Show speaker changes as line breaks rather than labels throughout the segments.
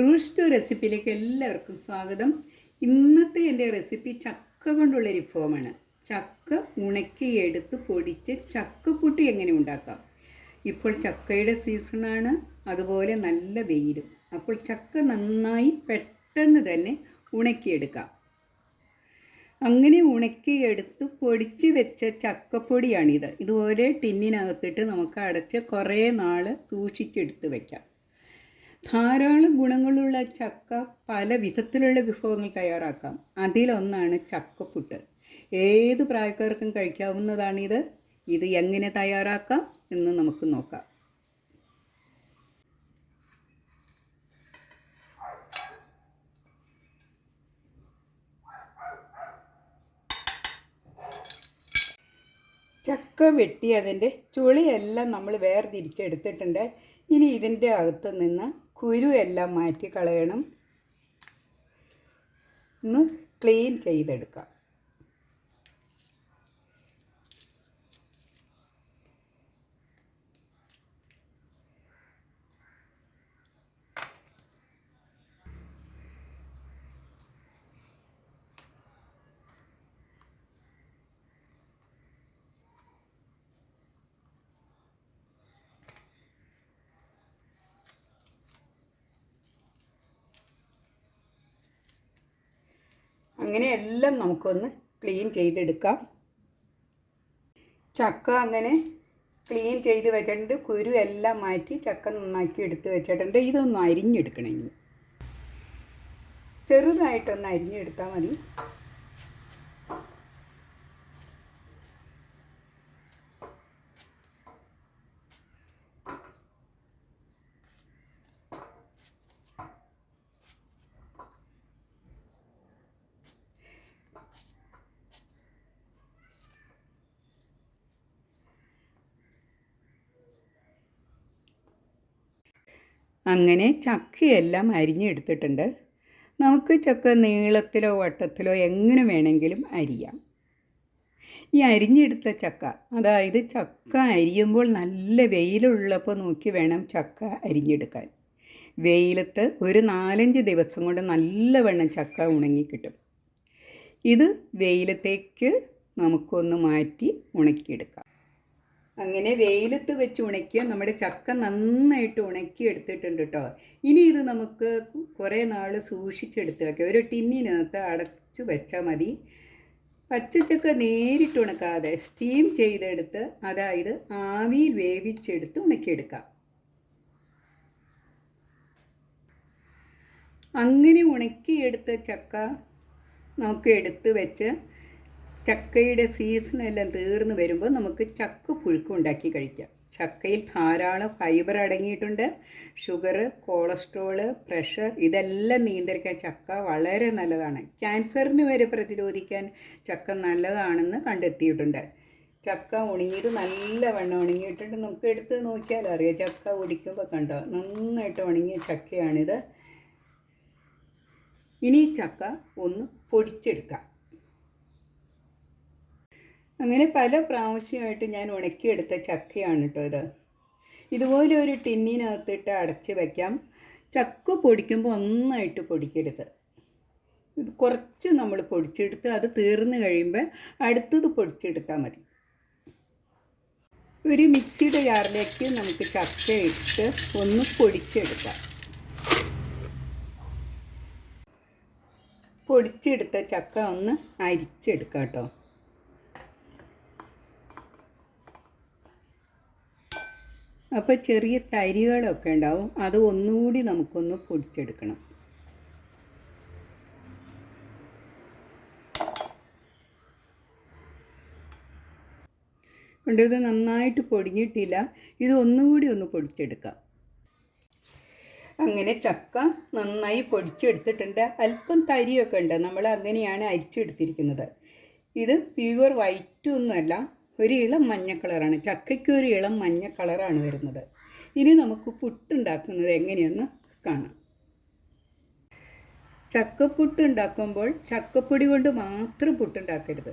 റൂസ്റ്റു റെസിപ്പിയിലേക്ക് എല്ലാവർക്കും സ്വാഗതം. ഇന്നത്തെ എന്റെ റെസിപ്പി ചക്ക കൊണ്ടുള്ള വിഭവമാണ്. ചക്ക ഉണക്കിയെടുത്ത് പൊടിച്ച് ചക്കപ്പുട്ടി എങ്ങനെ ഉണ്ടാക്കാം? ഇപ്പോൾ ചക്കയുടെ സീസണാണ് അതുപോലെ നല്ല വെയിലും. അപ്പോൾ ചക്ക നന്നായി പെട്ടെന്ന് തന്നെ ഉണക്കിയെടുക്കാം. അങ്ങനെ ഉണക്കിയെടുത്ത് പൊടിച്ച് വെച്ച ചക്കപ്പൊടിയാണിത്. ഇതുപോലെ ടിന്നിനകത്തിട്ട് നമുക്ക് അടച്ച് കുറേ നാൾ സൂക്ഷിച്ചെടുത്ത് വയ്ക്കാം ധാരാളം ഗുണങ്ങളുള്ള ചക്ക പല വിധത്തിലുള്ള വിഭവങ്ങൾ തയ്യാറാക്കാം. അതിലൊന്നാണ് ചക്കപ്പുട്ട്. ഏത് പ്രായക്കാർക്കും കഴിക്കാവുന്നതാണിത്. ഇത് എങ്ങനെ തയ്യാറാക്കാം എന്ന് നമുക്ക് നോക്കാം. ചക്ക വെട്ടി അതിന്റെ ചുളിയെല്ലാം നമ്മൾ വേർതിരിച്ചെടുത്തിട്ടുണ്ട്. ഇനി ഇതിന്റെ അകത്ത് നിന്ന് കുരു എല്ലാം മാറ്റി കളയണം ഒന്ന് ക്ലീൻ ചെയ്തെടുക്കാം. അങ്ങനെ എല്ലാം നമുക്കൊന്ന് ക്ലീൻ ചെയ്തെടുക്കാം. ചക്ക അങ്ങനെ ക്ലീൻ ചെയ്ത് വെച്ചിട്ടുണ്ട്. കുരു എല്ലാം മാറ്റി ചക്ക നന്നാക്കി എടുത്ത് വെച്ചിട്ടുണ്ട്. ഇതൊന്ന് അരിഞ്ഞെടുക്കണം ഇനി. ചെറുതായിട്ടൊന്ന് അരിഞ്ഞെടുത്താൽ മതി. അങ്ങനെ ചക്കയെല്ലാം അരിഞ്ഞെടുത്തിട്ടുണ്ട്. നമുക്ക് ചക്ക നീളത്തിലോ വട്ടത്തിലോ എങ്ങനെ വേണമെങ്കിലും അരിയാം. ഈ അരിഞ്ഞെടുത്ത ചക്ക അതായത് ചക്ക അരിയുമ്പോൾ നല്ല വെയിലുള്ളപ്പോൾ നോക്കി വേണം ചക്ക അരിഞ്ഞെടുക്കാൻ. വെയിലത്ത് ഒരു നാലഞ്ച് ദിവസം കൊണ്ട് നല്ലവണ്ണം ചക്ക ഉണങ്ങിക്കിട്ടും. ഇത് വെയിലത്തേക്ക് നമുക്കൊന്ന് മാറ്റി ഉണക്കിയെടുക്കാം. അങ്ങനെ വെയിലത്ത് വെച്ച് ഉണക്കിയ നമ്മുടെ ചക്ക നന്നായിട്ട് ഉണക്കി എടുത്തിട്ടുണ്ട് കേട്ടോ ഇനി ഇത് നമുക്ക് കുറേ നാൾ സൂക്ഷിച്ചെടുത്ത് വയ്ക്കാം ഒരു ടിന്നിനകത്ത് അടച്ചു വെച്ചാൽ മതി. പച്ചച്ചക്ക നേരിട്ട് ഉണക്കാതെ സ്റ്റീം ചെയ്തെടുത്ത് അതായത് ആവിയിൽ വേവിച്ചെടുത്ത് ഉണക്കിയെടുക്കാം. അങ്ങനെ ഉണക്കിയെടുത്ത ചക്ക നമുക്ക് എടുത്ത് വെച്ച് ചക്കയുടെ സീസണെല്ലാം തീർന്നു വരുമ്പോൾ നമുക്ക് ചക്ക പുഴുക്ക് ഉണ്ടാക്കി കഴിക്കാം. ചക്കയിൽ ധാരാളം ഫൈബർ അടങ്ങിയിട്ടുണ്ട്. ഷുഗർ കൊളസ്ട്രോൾ പ്രഷർ ഇതെല്ലാം നിയന്ത്രിക്കാൻ ചക്ക വളരെ നല്ലതാണ്. ക്യാൻസറിന് വരെ പ്രതിരോധിക്കാൻ ചക്ക നല്ലതാണെന്ന് കണ്ടെത്തിയിട്ടുണ്ട്. ചക്ക ഉണങ്ങിയത് നല്ലവണ്ണം ഉണങ്ങിയിട്ടുണ്ട്. നമുക്ക് എടുത്ത് നോക്കിയാൽ അറിയാം. ചക്ക ഒടിക്കുമ്പോൾ കണ്ടോ? നന്നായിട്ട് ഉണങ്ങിയ ചക്കയാണിത്. ഇനി ചക്ക ഒന്ന് പൊടിച്ചെടുക്കാം. അങ്ങനെ പല പ്രാവശ്യമായിട്ട് ഞാൻ ഉണക്കിയെടുത്ത ചക്കയാണ് കേട്ടോ ഇത്. ഇതുപോലെ ഒരു ടിന്നിനകത്തിട്ട് അടച്ച് വയ്ക്കാം ചക്ക പൊടിക്കുമ്പോൾ ഒന്നായിട്ട് പൊടിക്കരുത്. ഇത് കുറച്ച് നമ്മൾ പൊടിച്ചെടുത്ത് അത് തീർന്നു കഴിയുമ്പോൾ അടുത്തത് പൊടിച്ചെടുത്താൽ മതി. ഒരു മിക്സിയുടെ ജാറിലേക്ക് നമുക്ക് ചക്ക ഇട്ട് ഒന്ന് പൊടിച്ചെടുക്കാം. പൊടിച്ചെടുത്ത ചക്ക ഒന്ന് അരിച്ചെടുക്കാം കേട്ടോ അപ്പോൾ ചെറിയ തരികളൊക്കെ ഉണ്ടാവും. അത് ഒന്നുകൂടി നമുക്കൊന്ന് പൊടിച്ചെടുക്കണം. കൊണ്ട് ഇത് നന്നായിട്ട് പൊടിഞ്ഞിട്ടില്ല. ഇത് ഒന്നുകൂടി ഒന്ന് പൊടിച്ചെടുക്കാം. അങ്ങനെ ചക്ക നന്നായി പൊടിച്ചെടുത്തിട്ടുണ്ട്. അല്പം തരിയൊക്കെ ഉണ്ട്. നമ്മൾ അങ്ങനെയാണ് അരിച്ചെടുത്തിരിക്കുന്നത്. ഇത് പ്യുവർ വൈറ്റ് ഒന്നുമല്ല. ഒരു ഇളം മഞ്ഞ കളറാണ്. ചക്കയ്ക്ക് ഒരു ഇളം മഞ്ഞ കളറാണ് വരുന്നത്. ഇനി നമുക്ക് പുട്ടുണ്ടാക്കുന്നത് എങ്ങനെയെന്ന് കാണാം. ചക്കപ്പുട്ട് ഉണ്ടാക്കുമ്പോൾ ചക്കപ്പൊടി കൊണ്ട് മാത്രം പുട്ടുണ്ടാക്കരുത്.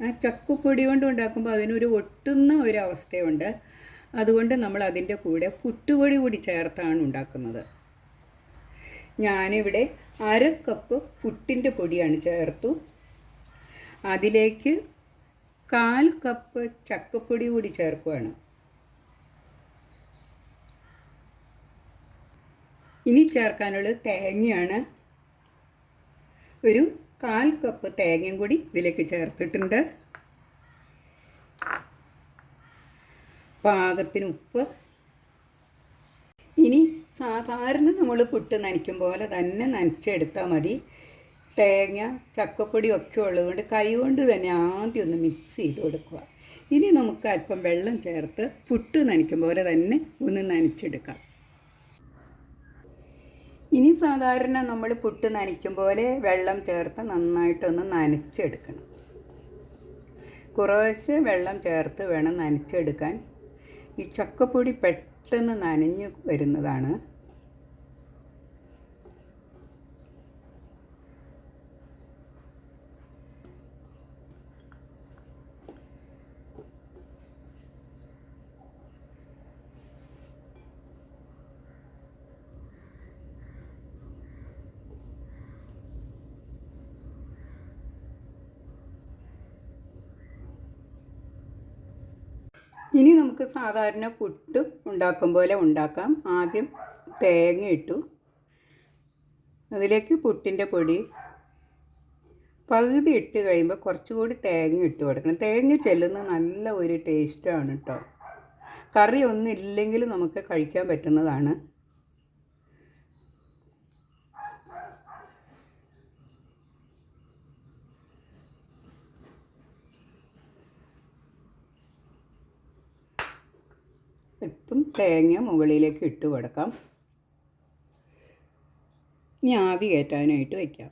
ആ ചക്കപ്പൊടി കൊണ്ട് ഉണ്ടാക്കുമ്പോൾ അതിനൊരു ഒട്ടുന്ന ഒരു അതുകൊണ്ട് നമ്മൾ അതിന്റെ കൂടെ പുട്ടുപൊടി കൂടി ചേർത്താണ് ഉണ്ടാക്കുന്നത്. ഞാനിവിടെ അര കപ്പ് പുട്ടിന്റെ പൊടിയാണ് ചേർത്തു. അതിലേക്ക് കാൽ കപ്പ് ചക്കപ്പൊടി കൂടി ചേർക്കുകയാണ് ഇനി ചേർക്കാനുള്ളത് തേങ്ങയാണ്. ഒരു കാൽ കപ്പ് തേങ്ങയും കൂടി ഇതിലേക്ക് ചേർത്തിട്ടുണ്ട്. പാകത്തിന് ഉപ്പ്. ഇനി സാധാരണ നമ്മൾ പുട്ട് നനയ്ക്കും പോലെ തന്നെ നനച്ചെടുത്താൽ മതി. തേങ്ങ ചക്കപ്പൊടി ഒക്കെ ഉള്ളതുകൊണ്ട് കൈ കൊണ്ട് തന്നെ ആദ്യം ഒന്ന് മിക്സ് ചെയ്ത് കൊടുക്കുക. ഇനി നമുക്ക് അല്പം വെള്ളം ചേർത്ത് പുട്ട് നനയ്ക്കും പോലെ തന്നെ ഒന്ന് നനച്ചെടുക്കാം. ഇനി സാധാരണ നമ്മൾ പുട്ട് നനയ്ക്കും പോലെ വെള്ളം ചേർത്ത് നന്നായിട്ടൊന്ന് നനച്ചെടുക്കണം. കുറേശ്ശെ വെള്ളം ചേർത്ത് വേണം നനച്ചെടുക്കാൻ. ഈ ചക്കപ്പൊടി പെട്ടെന്ന് നനഞ്ഞു വരുന്നതാണ് ഇനി നമുക്ക് സാധാരണ പുട്ട് ഉണ്ടാക്കും പോലെ ഉണ്ടാക്കാം. ആദ്യം തേങ്ങ ഇട്ടു. അതിലേക്ക് പുട്ടിന്റെ പൊടി. പകുതി ഇട്ട് കഴിയുമ്പോൾ കുറച്ചുകൂടി തേങ്ങ ഇട്ട് കൊടുക്കണം. തേങ്ങ ചെല്ലുന്ന നല്ല ഒരു ടേസ്റ്റാണ് കേട്ടോ കറി ഒന്നും ഇല്ലെങ്കിലും നമുക്ക് കഴിക്കാൻ പറ്റുന്നതാണ്. ഇപ്പം തേങ്ങ മുകളിലേക്ക് ഇട്ട് കൊടുക്കാം. ഇനി ആവി കയറ്റാനായിട്ട് വയ്ക്കാം.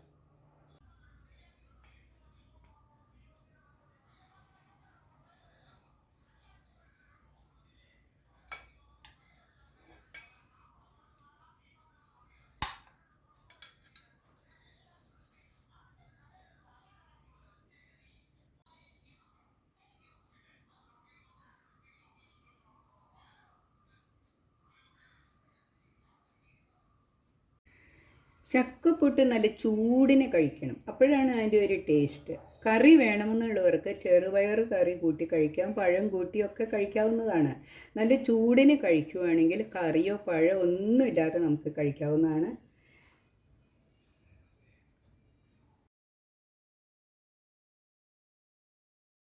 ചക്കപ്പൊട്ട് നല്ല ചൂടിന് കഴിക്കണം. അപ്പോഴാണ് അതിന്റെ ഒരു ടേസ്റ്റ് കറി വേണമെന്നുള്ളവർക്ക് ചെറുപയർ കറി കൂട്ടി കഴിക്കാം പഴം കൂട്ടിയൊക്കെ കഴിക്കാവുന്നതാണ്. നല്ല ചൂടിന് കഴിക്കുവാണെങ്കിൽ കറിയോ പഴമോ ഒന്നുമില്ലാതെ നമുക്ക് കഴിക്കാവുന്നതാണ്.